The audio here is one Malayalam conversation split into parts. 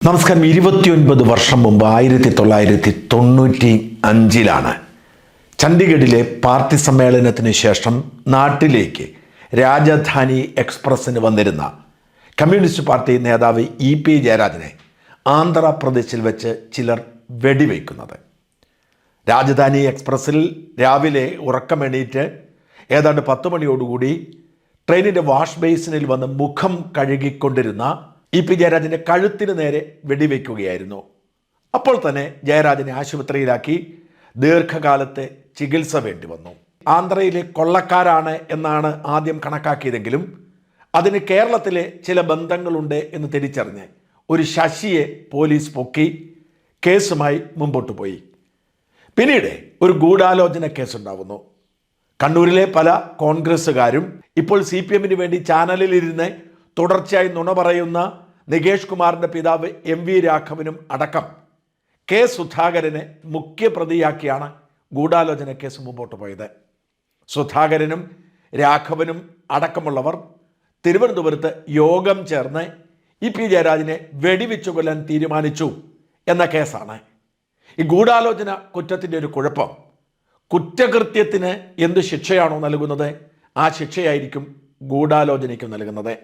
നമസ്കാരം. ഇരുപത്തിയൊൻപത് വർഷം മുമ്പ് ആയിരത്തി തൊള്ളായിരത്തി തൊണ്ണൂറ്റി അഞ്ചിലാണ് ചണ്ഡീഗഡിലെ പാർട്ടി സമ്മേളനത്തിന് ശേഷം നാട്ടിലേക്ക് രാജധാനി എക്സ്പ്രസ്സിന് വന്നിരുന്ന കമ്മ്യൂണിസ്റ്റ് പാർട്ടി നേതാവ് ഇ പി ജയരാജനെ ആന്ധ്രാപ്രദേശിൽ വെച്ച് ചിലർ വെടിവെക്കുന്നത്. രാജധാനി എക്സ്പ്രസ്സിൽ രാവിലെ ഉറക്കമെണീറ്റ് ഏതാണ്ട് പത്ത് മണിയോടുകൂടി ട്രെയിനിന്റെ വാഷ് ബേസിനിൽ വന്ന് മുഖം കഴുകിക്കൊണ്ടിരുന്ന ഇ പി ജയരാജന്റെ കഴുത്തിന് നേരെ വെടിവെക്കുകയായിരുന്നു. അപ്പോൾ തന്നെ ജയരാജനെ ആശുപത്രിയിലാക്കി ദീർഘകാലത്തെ ചികിത്സ വേണ്ടി വന്നു. ആന്ധ്രയിലെ കൊള്ളക്കാരാണ് എന്നാണ് ആദ്യം കണക്കാക്കിയതെങ്കിലും അതിന് കേരളത്തിലെ ചില ബന്ധങ്ങളുണ്ട് എന്ന് തിരിച്ചറിഞ്ഞ് ഒരു ശശിയെ പോലീസ് പൊക്കി കേസുമായി മുമ്പോട്ട് പോയി. പിന്നീട് ഒരു ഗൂഢാലോചന കേസുണ്ടാവുന്നു. കണ്ണൂരിലെ പല കോൺഗ്രസ്സുകാരും ഇപ്പോൾ സി പി എമ്മിന് വേണ്ടി ചാനലിലിരുന്ന് തുടർച്ചയായി നുണ പറയുന്ന നികേഷ് കുമാറിന്റെ പിതാവ് എം വി രാഘവനും അടക്കം കെ സുധാകരനെ മുഖ്യപ്രതിയാക്കിയാണ് ഗൂഢാലോചന കേസ് മുമ്പോട്ട് പോയത്. സുധാകരനും രാഘവനും അടക്കമുള്ളവർ തിരുവനന്തപുരത്ത് യോഗം ചേർന്ന് ഇ പി ജയരാജിനെ വെടിവെച്ചു കൊല്ലാൻ തീരുമാനിച്ചു എന്ന കേസാണ്. ഈ ഗൂഢാലോചന കുറ്റത്തിന്റെ ഒരു കുഴപ്പം. കുറ്റകൃത്യത്തിന് എന്ത് ശിക്ഷയാണോ നൽകുന്നത് ആ ശിക്ഷയായിരിക്കും ഗൂഢാലോചനയ്ക്കും നൽകുന്നത്.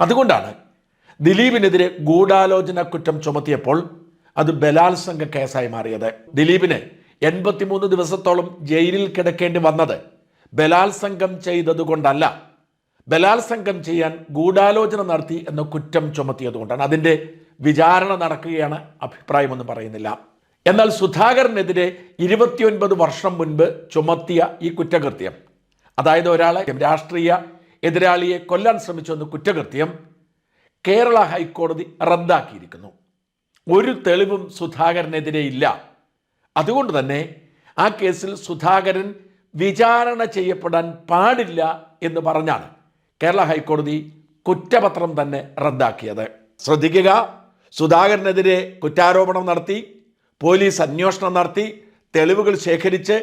അതുകൊണ്ടാണ് ദിലീപിനെതിരെ ഗൂഢാലോചന കുറ്റം ചുമത്തിയപ്പോൾ അത് ബലാത്സംഗ കേസായി മാറിയത്. ദിലീപിന് എൺപത്തിമൂന്ന് ദിവസത്തോളം ജയിലിൽ കിടക്കേണ്ടി വന്നത് ബലാത്സംഗം ചെയ്തതുകൊണ്ടല്ല. ബലാത്സംഗം ചെയ്യാൻ ഗൂഢാലോചന നടത്തി എന്ന കുറ്റം ചുമത്തിയതുകൊണ്ടാണ്. അതിന്റെ വിചാരണ നടക്കുകയാണ് അഭിപ്രായമൊന്നും പറയുന്നില്ല. എന്നാൽ സുധാകരനെതിരെ ഇരുപത്തിയൊൻപത് വർഷം മുൻപ് ചുമത്തിയ ഈ കുറ്റകൃത്യം. അതായത് ഒരാളെ രാഷ്ട്രീയ എതിരാളിയെ കൊല്ലാൻ ശ്രമിച്ചു എന്ന കുറ്റകൃത്യം കേരള ഹൈക്കോടതി റദ്ദാക്കിയിരിക്കുന്നു. ഒരു തെളിവും സുധാകരനെതിരെ ഇല്ല. അതുകൊണ്ട് തന്നെ ആ കേസിൽ സുധാകരൻ വിചാരണ ചെയ്യപ്പെടാൻ പാടില്ല എന്ന് പറഞ്ഞാണ് കേരള ഹൈക്കോടതി കുറ്റപത്രം തന്നെ റദ്ദാക്കിയത്. ശ്രദ്ധിക്കുക സുധാകരനെതിരെ കുറ്റാരോപണം നടത്തി പോലീസ് അന്വേഷണം നടത്തി തെളിവുകൾ ശേഖരിച്ച്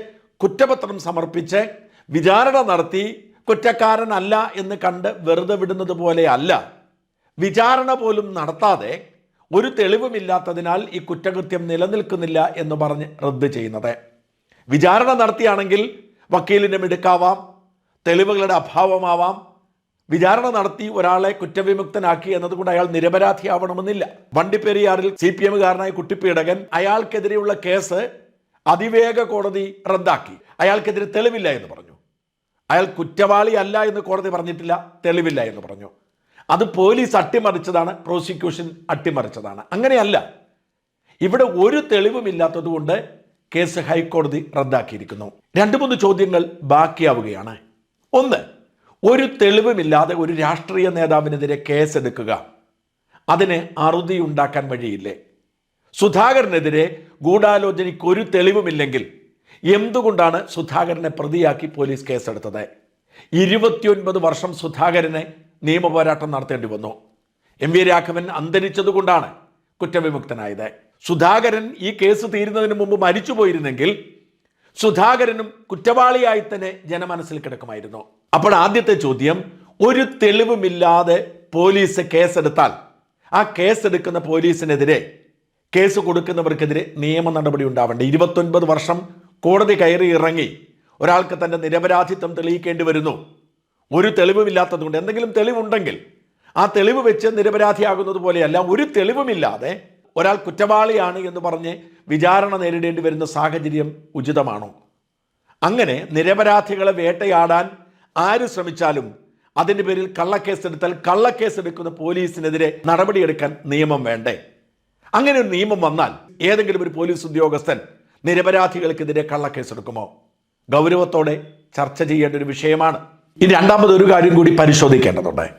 കുറ്റപത്രം സമർപ്പിച്ച് വിചാരണ നടത്തി കുറ്റക്കാരനല്ല എന്ന് കണ്ട് വെറുതെ വിടുന്നത് പോലെ അല്ല. വിചാരണ പോലും നടത്താതെ ഒരു തെളിവുമില്ലാത്തതിനാൽ ഈ കുറ്റകൃത്യം നിലനിൽക്കുന്നില്ല എന്ന് പറഞ്ഞ് റദ്ദ് ചെയ്യുന്നത്. വിചാരണ നടത്തിയാണെങ്കിൽ വക്കീലിന്റെ മിടുക്കാവാം തെളിവുകളുടെ അഭാവമാവാം. വിചാരണ നടത്തി ഒരാളെ കുറ്റവിമുക്തനാക്കി എന്നതുകൊണ്ട് അയാൾ നിരപരാധിയാവണമെന്നില്ല. വണ്ടിപ്പെരിയാറിൽ സി പി എമ്മുകാരനായ കുട്ടിപ്പീടകൻ അയാൾക്കെതിരെയുള്ള കേസ് അതിവേഗ കോടതി റദ്ദാക്കി. അയാൾക്കെതിരെ തെളിവില്ല എന്ന് പറഞ്ഞു. അയാൾ കുറ്റവാളിയല്ല എന്ന് കോടതി പറഞ്ഞിട്ടില്ല തെളിവില്ല എന്ന് പറഞ്ഞു. അത് പോലീസ് അട്ടിമറിച്ചതാണ് പ്രോസിക്യൂഷൻ അട്ടിമറിച്ചതാണ്. അങ്ങനെയല്ല. ഇവിടെ ഒരു തെളിവുമില്ലാത്തത് കൊണ്ട് കേസ് ഹൈക്കോടതി റദ്ദാക്കിയിരിക്കുന്നു. രണ്ട് മൂന്ന് ചോദ്യങ്ങൾ ബാക്കിയാവുകയാണ്. ഒന്ന് ഒരു തെളിവുമില്ലാതെ ഒരു രാഷ്ട്രീയ നേതാവിനെതിരെ കേസെടുക്കുക അതിന് അറുതി ഉണ്ടാക്കാൻ വഴിയില്ലേ? സുധാകരനെതിരെ ഗൂഢാലോചനയ്ക്ക് ഒരു തെളിവുമില്ലെങ്കിൽ എന്തുകൊണ്ടാണ് സുധാകരനെ പ്രതിയാക്കി പോലീസ് കേസെടുത്തത്? ഇരുപത്തിയൊൻപത് വർഷം സുധാകരനെ നിയമപോരാട്ടം നടത്തേണ്ടി വന്നു. എം വി രാഘവൻ അന്തരിച്ചതുകൊണ്ടാണ് കുറ്റവിമുക്തനായത്. സുധാകരൻ ഈ കേസ് തീരുന്നതിന് മുമ്പ് മരിച്ചു പോയിരുന്നെങ്കിൽ സുധാകരനും കുറ്റവാളിയായി തന്നെ ജനമനസ്സിൽ കിടക്കുമായിരുന്നു. അപ്പോൾ ആദ്യത്തെ ചോദ്യം ഒരു തെളിവുമില്ലാതെ പോലീസ് കേസെടുത്താൽ ആ കേസെടുക്കുന്ന പോലീസിനെതിരെ കേസ് കൊടുക്കുന്നവർക്കെതിരെ നിയമ നടപടി ഉണ്ടാവേണ്ട? ഇരുപത്തൊൻപത് വർഷം കോടതി കയറി ഇറങ്ങി ഒരാൾക്ക് തന്റെ നിരപരാധിത്വം തെളിയിക്കേണ്ടി വരുന്നു. ഒരു തെളിവുമില്ലാത്തതുകൊണ്ട് എന്തെങ്കിലും തെളിവുണ്ടെങ്കിൽ ആ തെളിവ് വെച്ച് നിരപരാധിയാകുന്നത് പോലെയല്ല ഒരു തെളിവുമില്ലാതെ ഒരാൾ കുറ്റവാളിയാണ് എന്ന് പറഞ്ഞ് വിചാരണ നേരിടേണ്ടി വരുന്ന സാഹചര്യം ഉചിതമാണോ? അങ്ങനെ നിരപരാധികളെ വേട്ടയാടാൻ ആര് ശ്രമിച്ചാലും അതിന്റെ പേരിൽ കള്ളക്കേസെടുത്താൽ കള്ളക്കേസെടുക്കുന്ന പോലീസിനെതിരെ നടപടിയെടുക്കാൻ നിയമം വേണ്ടേ? അങ്ങനെ ഒരു നിയമം വന്നാൽ ഏതെങ്കിലും ഒരു പോലീസ് ഉദ്യോഗസ്ഥൻ നിരപരാധികൾക്കെതിരെ കള്ളക്കേസെടുക്കുമോ? ഗൗരവത്തോടെ ചർച്ച ചെയ്യേണ്ട ഒരു വിഷയമാണ് ഇനി രണ്ടാമത് ഒരു കാര്യം കൂടി പരിശോധിക്കേണ്ടതുണ്ട്.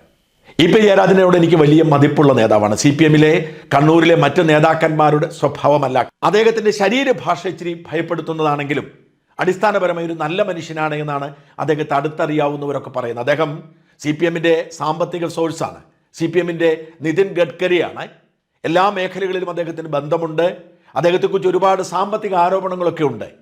ഇ പി ജയരാജനോട് എനിക്ക് വലിയ മതിപ്പുള്ള നേതാവാണ്. സി പി എമ്മിലെ കണ്ണൂരിലെ മറ്റ് നേതാക്കന്മാരുടെ സ്വഭാവമല്ല. അദ്ദേഹത്തിന്റെ ശരീരഭാഷ ഇച്ചിരി ഭയപ്പെടുത്തുന്നതാണെങ്കിലും അടിസ്ഥാനപരമായി ഒരു നല്ല മനുഷ്യനാണ് എന്നാണ് അദ്ദേഹത്തെ അടുത്തറിയാവുന്നവരൊക്കെ പറയുന്നത്. അദ്ദേഹം സി പി എമ്മിന്റെ സാമ്പത്തിക സോഴ്സാണ്. സി പി എമ്മിന്റെ നിതിൻ ഗഡ്കരിയാണ്. എല്ലാ മേഖലകളിലും അദ്ദേഹത്തിന് ബന്ധമുണ്ട്. അദ്ദേഹത്തെക്കുറിച്ച് ഒരുപാട് സാമ്പത്തിക ആരോപണങ്ങളൊക്കെ ഉണ്ട്.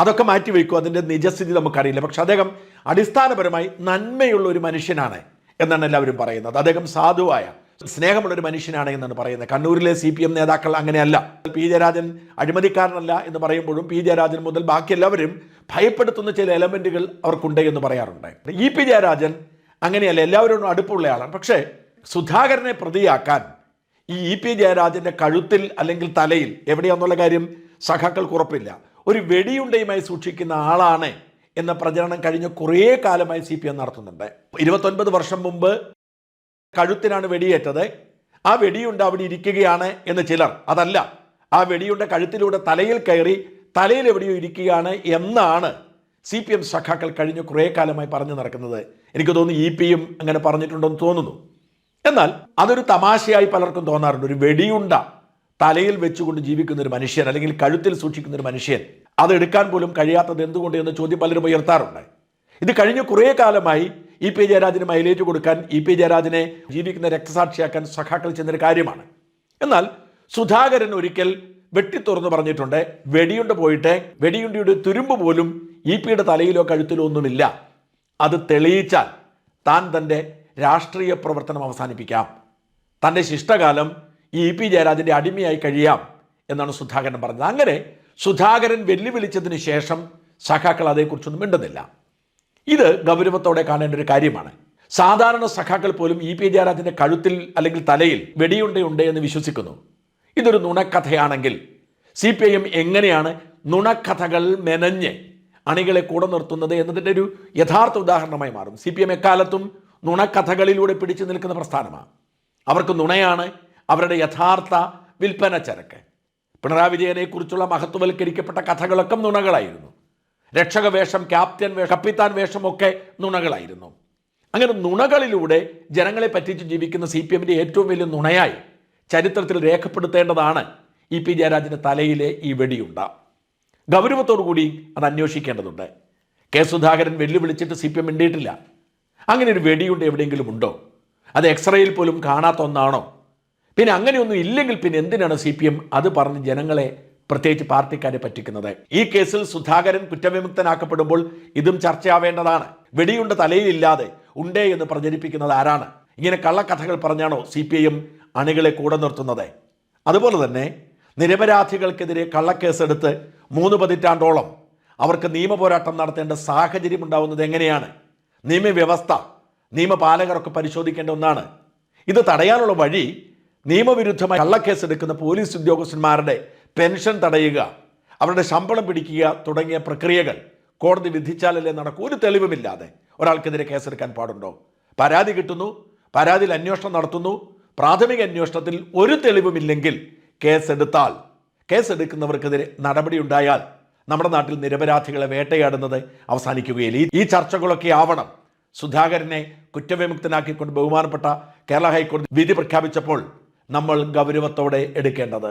അതൊക്കെ മാറ്റി മാറ്റിവെക്കും അതിന്റെ നിജസ്ഥിതി നമുക്കറിയില്ല. പക്ഷെ അദ്ദേഹം അടിസ്ഥാനപരമായി നന്മയുള്ള ഒരു മനുഷ്യനാണ് എന്നാണ് എല്ലാവരും പറയുന്നത്. അദ്ദേഹം സാധുവായ സ്നേഹമുള്ള ഒരു മനുഷ്യനാണ് എന്നാണ് പറയുന്നത്. കണ്ണൂരിലെ സി പി എം നേതാക്കൾ അങ്ങനെയല്ല. പി ജയരാജൻ അഴിമതിക്കാരനല്ല എന്ന് പറയുമ്പോഴും പി ജയരാജൻ മുതൽ ബാക്കി എല്ലാവരും ഭയപ്പെടുത്തുന്ന ചില എലമെന്റുകൾ അവർക്കുണ്ട് എന്ന് പറയാറുണ്ട്. ഇ പി ജയരാജൻ അങ്ങനെയല്ല. എല്ലാവരോടും അടുപ്പുള്ള ആളാണ്. പക്ഷേ സുധാകരനെ പ്രതിയാക്കാൻ ഈ ഇ പി ജയരാജന്റെ കഴുത്തിൽ അല്ലെങ്കിൽ തലയിൽ എവിടെയാണെന്നുള്ള കാര്യം സഖാക്കൾക്ക് ഉറപ്പില്ല. ഒരു വെടിയുണ്ടയുമായി സൂക്ഷിക്കുന്ന ആളാണ് എന്ന പ്രചരണം കഴിഞ്ഞ കുറേ കാലമായി സി പി എം നടത്തുന്നുണ്ട്. ഇരുപത്തൊൻപത് വർഷം മുമ്പ് കഴുത്തിനാണ് വെടിയേറ്റത്. ആ വെടിയുണ്ട അവിടെ ഇരിക്കുകയാണ് എന്ന് ചിലർ. അതല്ല ആ വെടിയുണ്ട കഴുത്തിലൂടെ തലയിൽ കയറി തലയിൽ എവിടെയോ ഇരിക്കുകയാണ് എന്നാണ് സി പി എം സഖാക്കൾ കഴിഞ്ഞ കുറേ കാലമായി പറഞ്ഞു നടക്കുന്നത്. എനിക്ക് തോന്നുന്നു ഇ പിയും അങ്ങനെ പറഞ്ഞിട്ടുണ്ടെന്ന് തോന്നുന്നു. എന്നാൽ അതൊരു തമാശയായി പലർക്കും തോന്നാറുണ്ട്. ഒരു വെടിയുണ്ട തലയിൽ വെച്ചുകൊണ്ട് ജീവിക്കുന്ന ഒരു മനുഷ്യൻ അല്ലെങ്കിൽ കഴുത്തിൽ സൂക്ഷിക്കുന്ന ഒരു മനുഷ്യൻ അത് എടുക്കാൻ പോലും കഴിയാത്തത് എന്തുകൊണ്ട് എന്ന് ചോദ്യം പലരും ഉയർത്താറുണ്ട്. ഇത് കഴിഞ്ഞ കുറേ കാലമായി ഇ പി ജയരാജന് മൈലേജ് കൊടുക്കാൻ ഇ പി ജയരാജനെ ജീവിക്കുന്ന രക്തസാക്ഷിയാക്കാൻ സഖാക്കൾ ചെയ്യുന്നൊരു കാര്യമാണ്. എന്നാൽ സുധാകരൻ ഒരിക്കൽ വെട്ടിത്തുറന്ന് പറഞ്ഞിട്ടുണ്ട് വെടിയുണ്ട പോയിട്ട് വെടിയുണ്ടയുടെ തുരുമ്പ് പോലും ഇ പിയുടെ തലയിലോ കഴുത്തിലോ ഒന്നുമില്ല. അത് തെളിയിച്ചാൽ താൻ തന്റെ രാഷ്ട്രീയ പ്രവർത്തനം അവസാനിപ്പിക്കാം. തന്റെ ശിഷ്ടകാലം ഈ ഇ പി ജയരാജന്റെ അടിമയായി കഴിയാം എന്നാണ് സുധാകരൻ പറഞ്ഞത്. അങ്ങനെ സുധാകരൻ വെല്ലുവിളിച്ചതിന് ശേഷം സഖാക്കൾ അതേക്കുറിച്ചൊന്നും മിണ്ടുന്നില്ല. ഇത് ഗൗരവത്തോടെ കാണേണ്ട ഒരു കാര്യമാണ്. സാധാരണ സഖാക്കൾ പോലും ഇ പി ജയരാജന്റെ കഴുത്തിൽ അല്ലെങ്കിൽ തലയിൽ വെടിയുണ്ടയുണ്ട് എന്ന് വിശ്വസിക്കുന്നു. ഇതൊരു നുണക്കഥയാണെങ്കിൽ സി പി ഐ എം എങ്ങനെയാണ് നുണക്കഥകൾ മെനഞ്ഞ് അണികളെ കൂടെ നിർത്തുന്നത് എന്നതിന്റെ ഒരു യഥാർത്ഥ ഉദാഹരണമായി മാറും സി പി എം എക്കാലത്തും നുണക്കഥകളിലൂടെ പിടിച്ചു നിൽക്കുന്ന പ്രസ്ഥാനമാണ്. അവർക്ക് നുണയാണ് അവരുടെ യഥാർത്ഥ വിൽപ്പന ചരക്ക്. പിണറായി വിജയനെക്കുറിച്ചുള്ള മഹത്വവൽക്കരിക്കപ്പെട്ട കഥകളൊക്കെ നുണകളായിരുന്നു. രക്ഷക വേഷം ക്യാപ്റ്റൻ വേഷം കപ്പിത്താൻ വേഷമൊക്കെ നുണകളായിരുന്നു. അങ്ങനെ നുണകളിലൂടെ ജനങ്ങളെ പറ്റിച്ച് ജീവിക്കുന്ന സി പി എമ്മിന്റെ ഏറ്റവും വലിയ നുണയായി ചരിത്രത്തിൽ രേഖപ്പെടുത്തേണ്ടതാണ് ഇ പി ജയരാജന്റെ തലയിലെ ഈ വെടിയുണ്ട. ഗൗരവത്തോടു കൂടി അത് അന്വേഷിക്കേണ്ടതുണ്ട്. കെ സുധാകരൻ വെല്ലുവിളിച്ചിട്ട് സി പി എം മിണ്ടിയിട്ടില്ല. അങ്ങനെ ഒരു വെടിയുണ്ട് എവിടെയെങ്കിലും ഉണ്ടോ? അത് എക്സ്റേയിൽ പോലും കാണാത്ത ഒന്നാണോ? പിന്നെ അങ്ങനെയൊന്നും ഇല്ലെങ്കിൽ പിന്നെ എന്തിനാണ് സി പി എം അത് പറഞ്ഞ് ജനങ്ങളെ പ്രത്യേകിച്ച് പാർട്ടിക്കാരെ പറ്റിക്കുന്നത്? ഈ കേസിൽ സുധാകരൻ കുറ്റവിമുക്തനാക്കപ്പെടുമ്പോൾ ഇതും ചർച്ചയാവേണ്ടതാണ്. വെടിയുണ്ട തലയിലില്ലാതെ ഉണ്ടേ എന്ന് പ്രചരിപ്പിക്കുന്നത് ആരാണ്? ഇങ്ങനെ കള്ളക്കഥകൾ പറഞ്ഞാണോ സി പി എം അണികളെ കൂടെ നിർത്തുന്നത്? അതുപോലെ തന്നെ നിരപരാധികൾക്കെതിരെ കള്ളക്കേസെടുത്ത് മൂന്ന് പതിറ്റാണ്ടോളം അവർക്ക് നിയമപോരാട്ടം നടത്തേണ്ട സാഹചര്യം ഉണ്ടാവുന്നത് എങ്ങനെയാണ്? നിയമവ്യവസ്ഥ നിയമപാലകരൊക്കെ പരിശോധിക്കേണ്ട ഒന്നാണ്. ഇത് തടയാനുള്ള വഴി നിയമവിരുദ്ധമായി കള്ളക്കേസ് എടുക്കുന്ന പോലീസ് ഉദ്യോഗസ്ഥന്മാരുടെ പെൻഷൻ തടയുക അവരുടെ ശമ്പളം പിടിക്കുക തുടങ്ങിയ പ്രക്രിയകൾ കോടതി വിധിച്ചാലല്ലേ നടക്കൂ. ഒരു തെളിവുമില്ലാതെ ഒരാൾക്കെതിരെ കേസെടുക്കാൻ പാടുണ്ടോ? പരാതി കിട്ടുന്നു പരാതിയിൽ അന്വേഷണം നടത്തുന്നു. പ്രാഥമിക അന്വേഷണത്തിൽ ഒരു തെളിവുമില്ലെങ്കിൽ കേസെടുത്താൽ കേസെടുക്കുന്നവർക്കെതിരെ നടപടി ഉണ്ടായാൽ നമ്മുടെ നാട്ടിൽ നിരപരാധികളെ വേട്ടയാടുന്നത് അവസാനിക്കുകയില്ല. ഈ ചർച്ചകളൊക്കെ ആവണം. സുധാകരനെ കുറ്റവിമുക്തനാക്കിക്കൊണ്ട് ബഹുമാനപ്പെട്ട കേരള ഹൈക്കോടതി വിധി പ്രഖ്യാപിച്ചപ്പോൾ നമ്മൾ ഗൗരവത്തോടെ എടുക്കേണ്ടത്.